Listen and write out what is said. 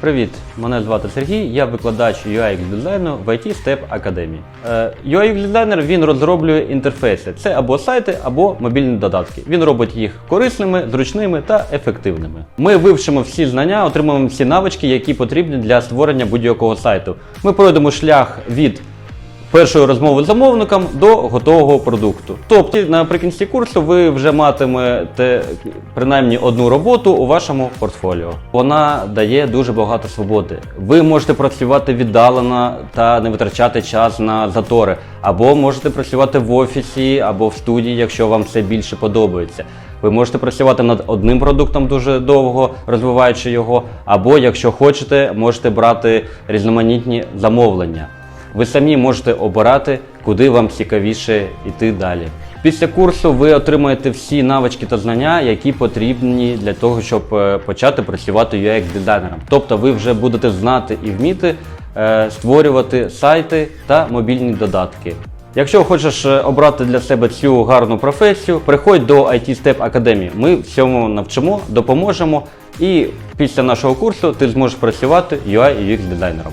Привіт, мене звати Сергій, я викладач UX дизайну в IT Step Academy. Е, дизайнер він розроблює інтерфейси. Це або сайти, або мобільні додатки. Він робить їх корисними, зручними та ефективними. Ми вивчимо всі знання, отримаємо всі навички, які потрібні для створення будь-якого сайту. Ми пройдемо шлях від першої розмови з замовником до готового продукту. Тобто наприкінці курсу ви вже матимете принаймні одну роботу у вашому портфоліо. Вона дає дуже багато свободи. Ви можете працювати віддалено та не витрачати час на затори, або можете працювати в офісі або в студії, якщо вам це більше подобається. Ви можете працювати над одним продуктом дуже довго, розвиваючи його, або якщо хочете, можете брати різноманітні замовлення. Ви самі можете обирати, куди вам цікавіше йти далі. Після курсу ви отримаєте всі навички та знання, які потрібні для того, щоб е, почати працювати UX-дизайнером. Тобто ви вже будете знати і вміти е, створювати сайти та мобільні додатки. Якщо хочеш е, обрати для себе цю гарну професію, приходь до IT Step Academy. Ми всьому навчимо, допоможемо, і після нашого курсу ти зможеш працювати UI і UX дизайнером.